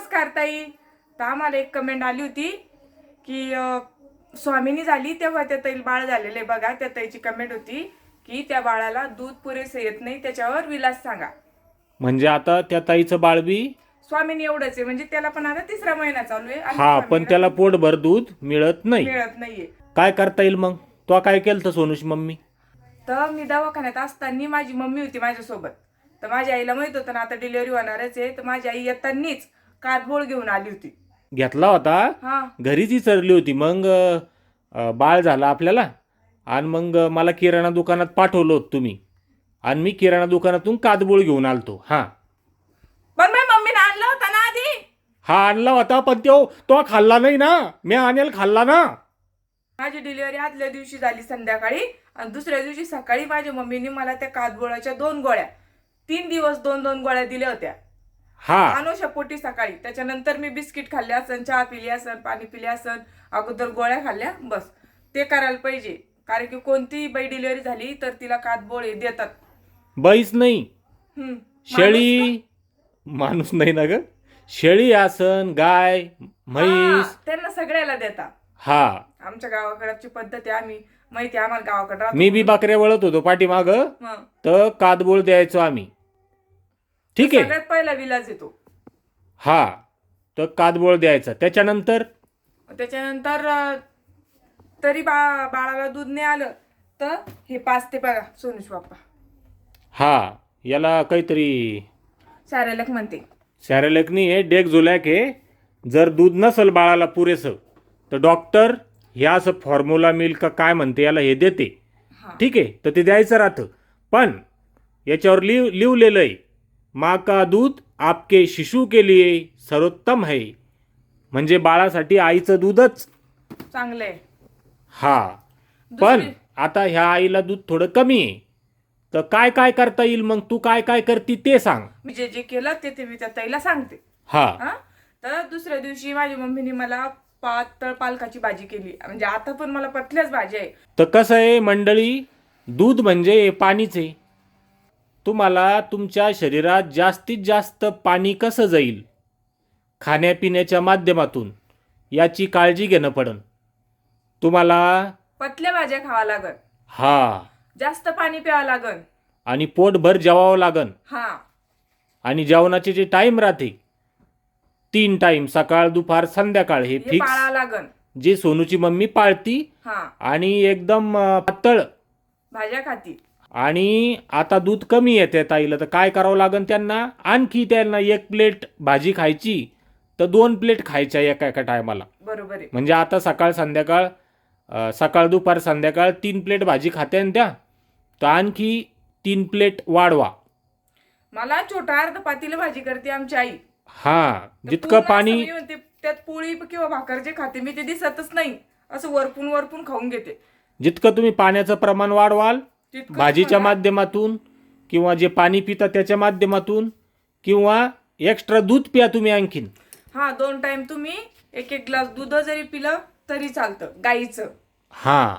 नमस्कार ताई. तर आम्हाला एक कमेंट आली होती की स्वामिनी झाली तेव्हा त्या ताईल बाळ झालेलं आहे बघा. त्या ताईची कमेंट होती की त्या बाळाला दूध पुरेसे येत नाही त्याच्यावर विलास सांगा. म्हणजे आता त्या ताईचं बाळबी स्वामिनी एवढंच आहे. म्हणजे त्याला पण आता तिसरा महिना चालू आहे आणि हा पण त्याला पोटभर दूध मिळत नाही. मिळत नाहीये. काय करता येईल मग? तो काय केलं तर सोनूची मम्मी? तर मी दवाखान्यात असताना माझी मम्मी होती माझ्यासोबत. तर माझ्या आईला माहीत होतं ना आता डिलिव्हरी होणारच आहे. तर माझी आई येतानीच कातबोळ घेऊन आली होती. घेतला होता? हा. घरीच चरली होती. मग अं, बाळ झालं आपल्याला? आणि मग मला किराणा दुकानात पाठवलं होतं तुम्ही. आणि मी किराणा दुकानातून कादबोळ घेऊन आलतो. हा. पण माझ्या मम्मीने आणला होता ना आधी? हा आणला होता पण तो तो खाल्ला नाही ना. मी आणेल खाल्ला ना. माझी डिलिव्हरी आदल्या दिवशी झाली संध्याकाळी. आणि दुसऱ्या दिवशी सकाळी माझ्या मम्मीने मला त्या कातबोळाच्या दोन गोळ्या तीन दिवस दोन दोन गोळ्या दिल्या होत्या. हा. अनुषा पोटी सकाळी. त्याच्यानंतर मी बिस्किट खाल्ले असन चहा पिली असन पाणी पिले असन अगोदर गोळ्या खाल्ल्या बस. ते करायला पाहिजे. कारण की कोणतीही बाई डिलिव्हरी झाली तर तिला कातबोळे देतात. बैस नाही. हम्म. शेळी. माणूस नाही. ना ग. शेळी आसन गाय हा, म्हैस त्यांना सगळ्याला देता हा. आमच्या गावाकडची पद्धत आहे आम्ही माहिती आहे आम्हाला गावाकडे राहतो. मी बी बकऱ्या वळत होतो पाठीमाग. हं. तर कादबोळ द्यायचो आम्ही. ठीक आहे. सगळ्यात पहिला विलाज येतो. हा तर कादबोळ द्यायचा. त्याच्यानंतर? त्याच्यानंतर अं, तरी बा बाळाला दूध नाही आलं तर हे पाच ते बघा सोनुष बाप्पा. हा याला काहीतरी शारेलक म्हणते. सॅरेलेकनी आहे डेक झोलॅक आहे जर दूध नसल बाळाला पुरेसं तर डॉक्टर हे असं फॉर्म्युला मिल्क का काय म्हणते याला हे देते. हा. ठीक आहे तर ते द्यायचं राहतं. पण याच्यावर लिव लिवलेलं आहे माँ का दूध आपके शिशु के लिए सर्वोत्तम है। म्हणजे बाळासाठी आईचं दूधच चांगलं आहे. हा. पण दुसरी- आता ह्या आईला दूध थोडं कमी आहे. तर काय काय करता येईल मग? तू काय काय करती ते सांग. मी जे जे केलं ते ते मी त्या ताईला सांगते. हा. हा? तर दुसऱ्या दिवशी माझ्या मम्मीने मला पातळ पालकाची भाजी केली. म्हणजे आता पण मला पतल्याच भाजी आहे. तर कसं आहे मंडळी? दूध म्हणजे हे पाणीच आहे. तुम्हाला तुमच्या शरीरात जास्तीत जास्त पाणी कसं जाईल? खाण्यापिण्याच्या माध्यमातून याची काळजी घेणं पडन. तुम्हाला पतल्या भाज्या खावा लागन. हा. जास्त पाणी प्यावं लागन. आणि पोटभर जेवावं लागन. हा. आणि जेवणाचे जे टाईम राहते तीन टाईम सकाळ दुपार संध्याकाळ हे हे फिक्स पाळावं लागन. जे सोनूची मम्मी पाळती हा. आणि एकदम अं, पातळ भाज्या खाती. आणि आता दूध कमी येते ताईला तर काय करावं लागेल त्यांना? आणखी त्यांना एक प्लेट भाजी खायची तर दोन प्लेट खायच्या एका एका टायमाला. बरोबर आहे. म्हणजे आता सकाळ संध्याकाळ सकाळ दुपार संध्याकाळ तीन प्लेट भाजी खाते ना त्या तर आणखी तीन प्लेट वाढवा. मला छोटा अर्ध पातीला भाजी करते आमची आई. हा तर जितकं पूर्ण असं पाणी मी म्हणते, त्यात पोळी किंवा भाकर जे खाते मी ते दिसतच नाही. असं वरपून वरपून खाऊन घेते. जितकं तुम्ही पाण्याचं प्रमाण वाढवाल भाजीच्या माध्यमातून किंवा जे पाणी पिता त्याच्या माध्यमातून किंवा एक्स्ट्रा दूध प्या तुम्ही आणखीन. हा दोन टाइम तुम्ही एक एक ग्लास दूध जरी पिलं तरी चालतं गाईचं. हां.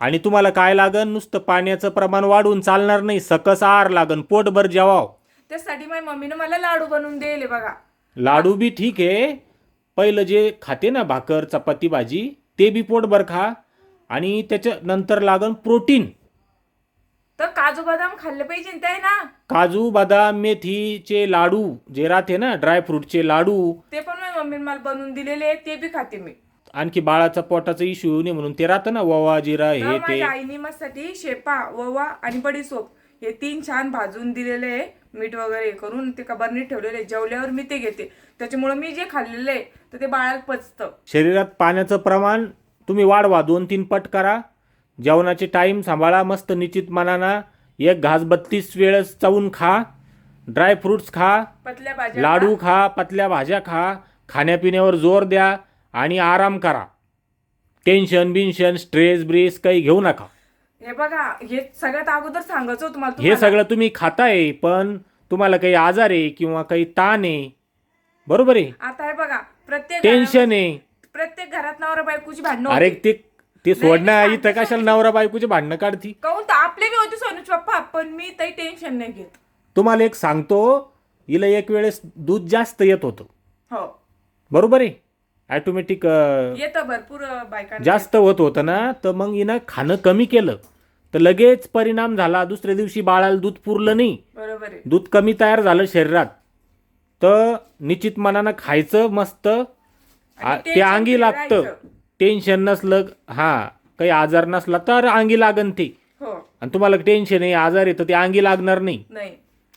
आणि तुम्हाला काय लागन? नुसतं पाण्याचं प्रमाण वाढून चालणार नाही सकस आहार लागन पोटभर जेवाव. त्यासाठी माझ्या मम्मीनं मला लाडू बनवून दिले बघा. लाडू बी ठीक आहे. पहिलं जे खाते ना भाकर चपाती भाजी ते बी पोटभर खा. आणि त्याच्यानंतर लागन प्रोटीन. काजू बदाम खाल्ले पाहिजे ते ना. काजू बदाम मेथीचे लाडू जे राहते ना ड्रायफ्रूटचे लाडू. ते पण माझ्या मम्मीने मला बनवून दिलेले ते बी खाते मी. आणखी बाळाचा पोटाचा इश्यू येऊ नये म्हणून ते राहतं ना ववा जिरा तर हे ते. माझ्या आईने मस्साठी शेपा ववा आणि बडीसोप हे तीन छान भाजून दिलेले आहे. मीठ वगैरे हे करून ते का बरणीत ठेवलेले आहे. जेवल्यावर मी ते घेते. त्याच्यामुळे मी जे खाल्लेलं आहे तर ते बाळाला पचतं. शरीरात पाण्याचं प्रमाण तुम्ही वाढवा. दोन तीन पट करा. जेवणाचे टाईम सांभाळा. मस्त निश्चित मनाना एक घास बत्तीस वेळेस चावून खा ड्रायफ्रुट्स खा पतल्या भाज्या लाडू खा पतल्या भाज्या खा खाण्यापिण्यावर जोर द्या आणि आराम करा. टेन्शन बिन्शन स्ट्रेस ब्रेस काही घेऊ नका. हे बघा हे सगळ्यात अगोदर सांगायचं होतं मला हे तुम्हाला. सगळं तुम्ही खाताय पण तुम्हाला काही आजार आहे किंवा काही ताण आहे? बरोबर आहे? आता हे बघा प्रत्येक टेन्शन आहे. घरात- प्रत्येक घरात नवरा बायकोची भांडणं अरे होती. ते ते सोडणं मी इथं कशाला नवरा बायकोचे भांडणं काढती? काहून तर आपले बी होते पप्पा पण मी काही टेन्शन नाही घेत. तुम्हाला एक सांगतो हिला एक वेळेस दूध जास्त येत होतं. हो. बरोबर आहे? ॲटोमॅटिक येतं भरपूर अं, बायकांना जास्त होत होतं ना तर मग हिनं खाणं कमी केलं. तर लगेच परिणाम झाला दुसऱ्या दिवशी बाळाला दूध पुरलं नाही. बरोबर आहे. दूध कमी तयार झालं शरीरात. तर निश्चित मनानं खायचं मस्त. आ- ते tension अंगी लागतं. राहायचं. टेन्शन नसलं हां काही आजार नसला तर अंगी लागन ते. हो. आणि तुम्हाला टेन्शन आहे आजार आहे तर ते अंगी लागणार नाही. नाही.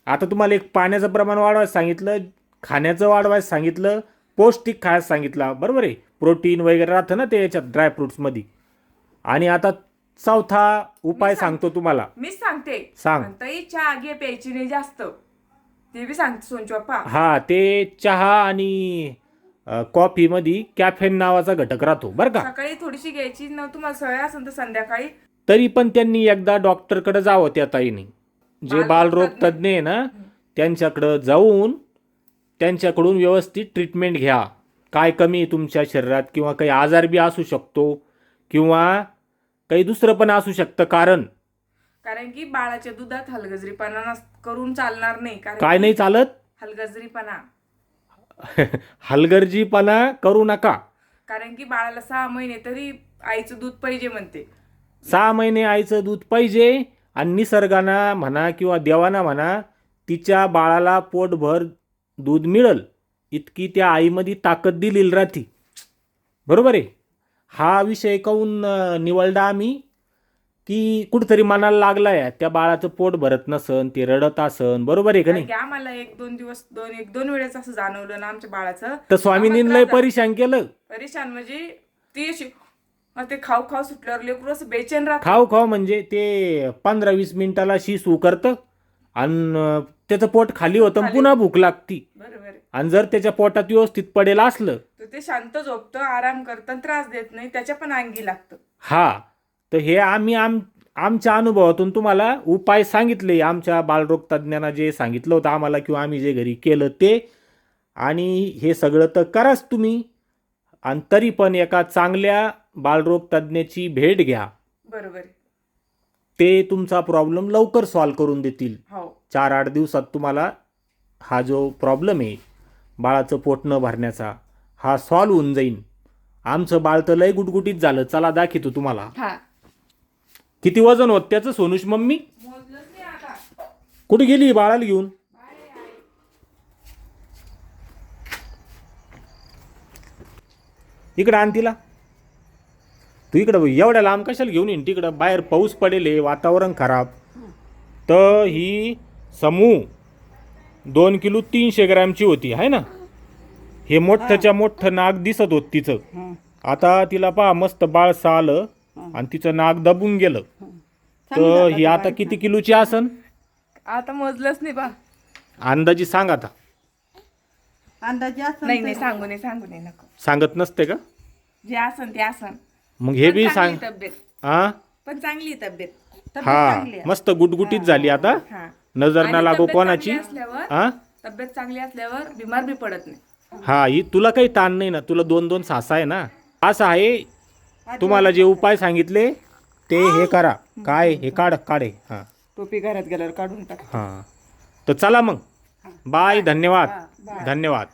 आता तुम्हाला एक पाण्याचं प्रमाण वाढवायला सांगितलं खाण्याचं वाढवायला सांगितलं पौष्टिक खायला सांगितलं बरोबर आहे? प्रोटीन वगैरे राहतं ना ते याच्यात ड्रायफ्रुट्समध्ये आणि आता चौथा उपाय सांगतो तुम्हाला. मीच सांगते. सांग. ताई चहा घे प्यायची नाही जास्त. ते बी सांगते सोनची बाप्पा हा ते चहा आणि अ, कॉफीमध्ये कॅफेन नावाचा घटक राहतो बरं का? सकाळी थोडीशी घ्यायची न तुम्हाला सवय असेल तर संध्याकाळी तरी पण त्यांनी एकदा डॉक्टरकडे जावं त्या ताईने. जे बालरोग. तज्ज्ञ. आहे ना त्यांच्याकडं जाऊन त्यांच्याकडून व्यवस्थित ट्रीटमेंट घ्या. काय कमी आहे तुमच्या शरीरात किंवा काही आजार बी असू शकतो किंवा काही दुसरं पण असू शकतं कारण? कारण की बाळाच्या दुधात हलगजरीपणा नस- करून चालणार नाही. कारण काय नाही चालत? हलगजरीपणा. हलगर्जीपणा करू नका. कारण की बाळाला सहा महिने तरी आईचं दूध पाहिजे म्हणते. सहा महिने आईचं दूध पाहिजे आणि निसर्गाना म्हणा किंवा देवाना म्हणा तिच्या बाळाला पोटभर दूध मिळल. इतकी त्या आईमध्ये ताकद दिलेली राहती. बरोबर आहे? हा विषय काहून निवडला आम्ही? की कुठंतरी मनाला लागला आहे त्या बाळाचं पोट भरत नसन ते रडत असन. बरोबर आहे का नाही? आम्हाला एक दोन दिवस दोन एक दोन वेळेस असं जाणवलं ना आमच्या बाळाचं. तर स्वामींनी लय. परेशान केलं. परेशान म्हणजे ती अशी मग ते खाऊ खाऊ सुटल्यावर लेकरू असं बेचैन राहत. खाऊ खाऊ म्हणजे ते पंधरा वीस मिनिटाला शिसू करतं आणि त्याचं पोट खाली होतं आणि. पुन्हा भूक लागती. बरोबर आहे. आणि जर त्याच्या पोटात व्यवस्थित पडेल असलं तर ते शांत झोपतं आराम करतं आणि त्रास देत नाही त्याच्या पण अंगी लागतं. हा. तर हे आम्ही आम आमच्या अनुभवातून तुम्हाला उपाय सांगितले. आमच्या बालरोग तज्ज्ञांना जे सांगितलं होतं आम्हाला किंवा आम्ही जे घरी केलं ते. आणि हे सगळं तर कराच तुम्ही. आणि तरी पण एका चांगल्या बालरोग तज्ज्ञाची भेट घ्या. बरोबर. आहे. ते तुमचा प्रॉब्लेम लवकर सॉल्व करून देतील. हो. चार आठ दिवसात तुम्हाला हा जो प्रॉब्लेम आहे बाळाचं पोट न भरण्याचा हा सॉल्व होऊन जाईल आमचं बाळ तर लय गुटगुटीत झालं. चला दाखवतो तुम्हाला. हा. किती वजन होत त्याचं सोनुष मम्मी? मोजलंच नाही आता. कुठे गेली बाळाला घेऊन? इकडं आण तिला. तू इकडं एवढ्या लांब कशाला घेऊन येईन? तिकडं बाहेर पाऊस पडेल आहे, वातावरण खराब. तर ही समूह दोन किलो तीनशे ग्रॅमची होती आहे ना? हे मोठ्याच्या मोठं नाक दिसत होत तिचं. आता तिला पहा मस्त बाळ आलं आणि तिचं नाक दबून गेलं. तर ही आता किती किलोची असन आता मोजलंच नाही बा. अंदाजी सांग आता. अंदाजे असं नाही नाही सांगू नाही सांगू नाही नको. सांगत नसते का? जे आसन ते आसन. मग हे बी सांग. तब्येत. हा पण चांगली आहे तब्येत. तब्येत हा आहे. मस्त गुटगुटीत झाली आता. हा. नजर ना आणि लागो तब्येत कोणाची. चांगली असल्यावर हा तब्येत चांगली असल्यावर बिमार बी पडत नाही. हा ही तुला काही ताण नाही ना. तुला दोन दोन सासा आहे ना. असं आहे. तुम्हाला जे उपाय सांगितले ते हे करा. काय हे काढ काढे हा. टोपी घरात गेल्यावर काढून टाक. हा. तर चला मग. बाय धन्यवाद. धन्यवाद.